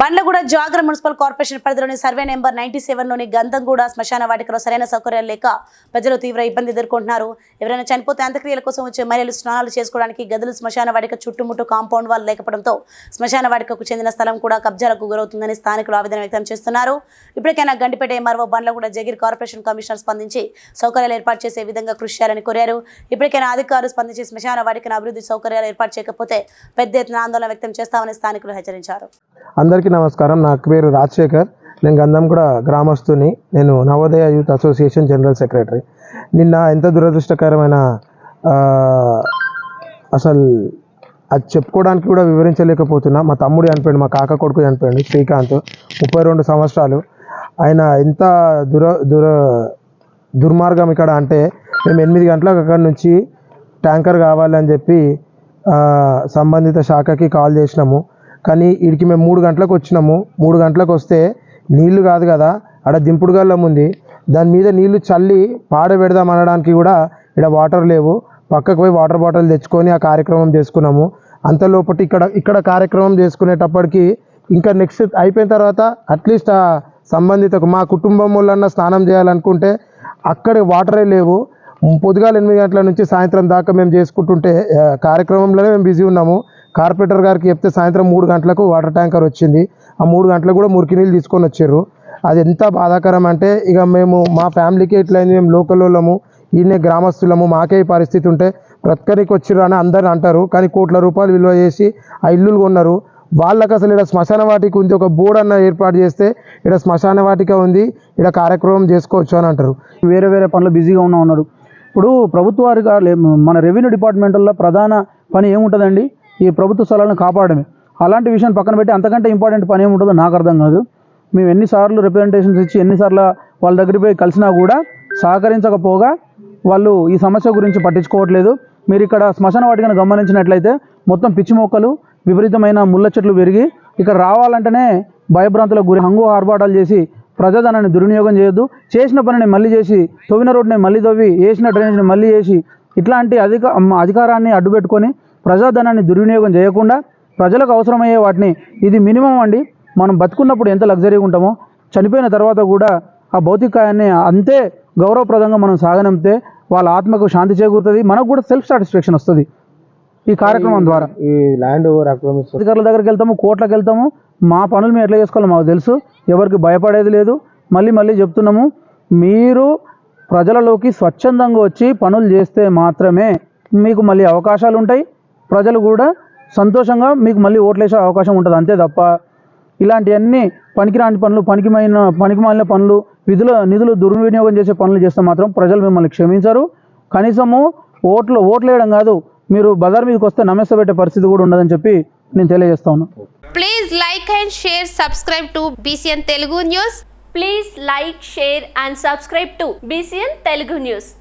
Bandlaguda జాగ్ర municipal corporation పరిధిలోని survey number ninety సెవెన్లోని గంధంగూడ శ్మశాన వాటికలో సరైన సౌకర్యాలు లేక ప్రజలు తీవ్ర ఇబ్బంది ఎదుర్కొంటున్నారు. ఎవరైనా చనిపోతే అంత్యక్రియల కోసం వచ్చే మహిళలు స్నానాలు చేసుకోవడానికి గదులు శ్మశాన వాటిక చుట్టుముట్టు కాంపౌండ్ వాళ్ళు లేకపోవడంతో శ్మశాన వాటికకు చెందిన స్థలం కూడా కబ్జాలకు గురవుతుందని స్థానికులు ఆవేదన వ్యక్తం చేస్తున్నారు. ఇప్పటికైనా Gandipet MRO Bandlaguda Jagir corporation commissioner స్పందించి సౌకర్యాలు ఏర్పాటు చేసే విధంగా కృషి చేయాలని కోరారు. ఇప్పటికైనా అధికారులు స్పందించి శ్మశాన వాటికను అభివృద్ధి సౌకర్యాలు ఏర్పాటు చేయకపోతే పెద్ద ఎత్తున ఆందోళన వ్యక్తం చేస్తామని స్థానికులు హెచ్చరించారు. అందరికీ నమస్కారం. నా పేరు రాజశేఖర్. నేను గంధంగూడ గ్రామస్తుని. నేను Navodaya youth association general secretary. నిన్న ఎంత దురదృష్టకరమైన అసలు అది చెప్పుకోవడానికి కూడా వివరించలేకపోతున్నా. మా తమ్ముడు చనిపోయాడు మా కాక కొడుకు చనిపోయాడు శ్రీకాంత్. ముప్పై రెండు సంవత్సరాలు. ఆయన ఎంత దుర దుర దుర్మార్గం ఇక్కడ అంటే మేము ఎనిమిది గంటలకు అక్కడి నుంచి ట్యాంకర్ కావాలని చెప్పి సంబంధిత శాఖకి కాల్ చేసినాము. కానీ వీడికి మేము మూడు గంటలకు వచ్చినాము. మూడు గంటలకు వస్తే నీళ్ళు కాదు కదా ఆడ దింపుడు గల్లం ఉంది. దాని మీద నీళ్ళు చల్లి పాడ పెడదాం అనడానికి కూడా ఇక్కడ వాటర్ లేవు. పక్కకు పోయి వాటర్ బాటిల్ తెచ్చుకొని ఆ కార్యక్రమం చేసుకున్నాము. అంత లోపటి ఇక్కడ ఇక్కడ కార్యక్రమం చేసుకునేటప్పటికి ఇంకా నెక్స్ట్ అయిపోయిన తర్వాత అట్లీస్ట్ ఆ సంబంధిత మా కుటుంబం వాళ్ళన్నా స్నానం చేయాలనుకుంటే అక్కడ వాటరే లేవు. పొద్దుగాల ఎనిమిది గంటల నుంచి సాయంత్రం దాకా మేము చేసుకుంటుంటే కార్యక్రమంలోనే మేము బిజీ ఉన్నాము. కార్పొరేటర్ గారికి చెప్తే సాయంత్రం మూడు గంటలకు వాటర్ ట్యాంకర్ వచ్చింది. ఆ మూడు గంటలకు కూడా మురికి నీళ్ళు తీసుకొని వచ్చారు. అది ఎంత బాధాకరం అంటే ఇక మేము మా ఫ్యామిలీకి ఎట్లయింది మేము లోకల్ వాళ్ళము ఈయనే గ్రామస్తులము మాకే ఈ పరిస్థితి ఉంటే ప్రతికరికి వచ్చిర్రు అని అందరు అంటారు. కానీ కోట్ల రూపాయలు విలువ చేసి ఆ ఇల్లులు కొన్నారు. వాళ్ళకి అసలు ఇక్కడ శ్మశాన వాటిక ఉంది. ఒక బోర్డు అన్న ఏర్పాటు చేస్తే ఇక్కడ శ్మశాన వాటిక ఉంది. ఇక్కడ కార్యక్రమం చేసుకోవచ్చు అని అంటారు. వేరే వేరే పనులు బిజీగా ఉన్నా ఉన్నాడు. ఇప్పుడు ప్రభుత్వ మన రెవెన్యూ డిపార్ట్మెంట్లో ప్రధాన పని ఏముంటుందండి? ఈ ప్రభుత్వ స్థలాలను కాపాడమే అలాంటి విషయం పక్కన పెట్టి అంతకంటే ఇంపార్టెంట్ పని ఏముంటుందో నాకు అర్థం కాదు. మేము ఎన్నిసార్లు రిప్రజెంటేషన్స్ ఇచ్చి ఎన్నిసార్లు వాళ్ళ దగ్గరికి పోయి కలిసినా కూడా సహకరించకపోగా వాళ్ళు ఈ సమస్య గురించి పట్టించుకోవట్లేదు. మీరు ఇక్కడ శ్మశాన వాటికను గమనించినట్లయితే మొత్తం పిచ్చి మొక్కలు విపరీతమైన ముళ్ళ చెట్లు పెరిగి ఇక్కడ రావాలంటేనే భయభ్రాంతులకు గురి హంగు ఆర్భాటాలు చేసి ప్రజాధనాన్ని దుర్వినియోగం చేయొద్దు. చేసిన పనిని మళ్ళీ చేసి తవ్విన రోడ్డుని మళ్ళీ తవ్వి వేసిన డ్రైనేజ్ని మళ్ళీ వేసి ఇట్లాంటి అధిక అధికారాన్ని అడ్డుపెట్టుకొని ప్రజాధనాన్ని దుర్వినియోగం చేయకుండా ప్రజలకు అవసరమయ్యే వాటిని ఇది మినిమం అండి. మనం బతుకున్నప్పుడు ఎంత లగ్జరీగా ఉంటామో చనిపోయిన తర్వాత కూడా ఆ భౌతికాయాన్ని అంతే గౌరవప్రదంగా మనం సాగనంపితే వాళ్ళ ఆత్మకు శాంతి చేకూరుతుంది మనకు కూడా సెల్ఫ్ సాటిస్ఫాక్షన్ వస్తుంది ఈ కార్యక్రమం ద్వారా. ఈ ల్యాండ్ అధికారుల దగ్గరికి వెళ్తాము కోర్టులకు వెళ్తాము మా పనులు మేము ఎట్లా చేసుకోవాలో మాకు తెలుసు ఎవరికి భయపడేది లేదు. మళ్ళీ మళ్ళీ చెప్తున్నాము మీరు ప్రజలలోకి స్వచ్ఛందంగా వచ్చి పనులు చేస్తే మాత్రమే మీకు మళ్ళీ అవకాశాలు ఉంటాయి ప్రజలు కూడా సంతోషంగా మీకు మళ్ళీ ఓట్లేసే అవకాశం ఉంటుంది అంతే తప్ప ఇలాంటివన్నీ పనికిరాని పనులు పనికిమైన పనికిమాలిన పనులు విధుల నిధులు దుర్వినియోగం చేసే పనులు చేస్తే మాత్రం ప్రజలు మిమ్మల్ని క్షమించరు. కనీసము ఓట్లు ఓట్లు వేయడం కాదు మీరు బజార్ మీదకి వస్తే నమస్తే పెట్టే పరిస్థితి కూడా ఉండదని చెప్పి నేను తెలియజేస్తాను please like and share subscribe to BCN Telugu news please like share and subscribe to BCN Telugu news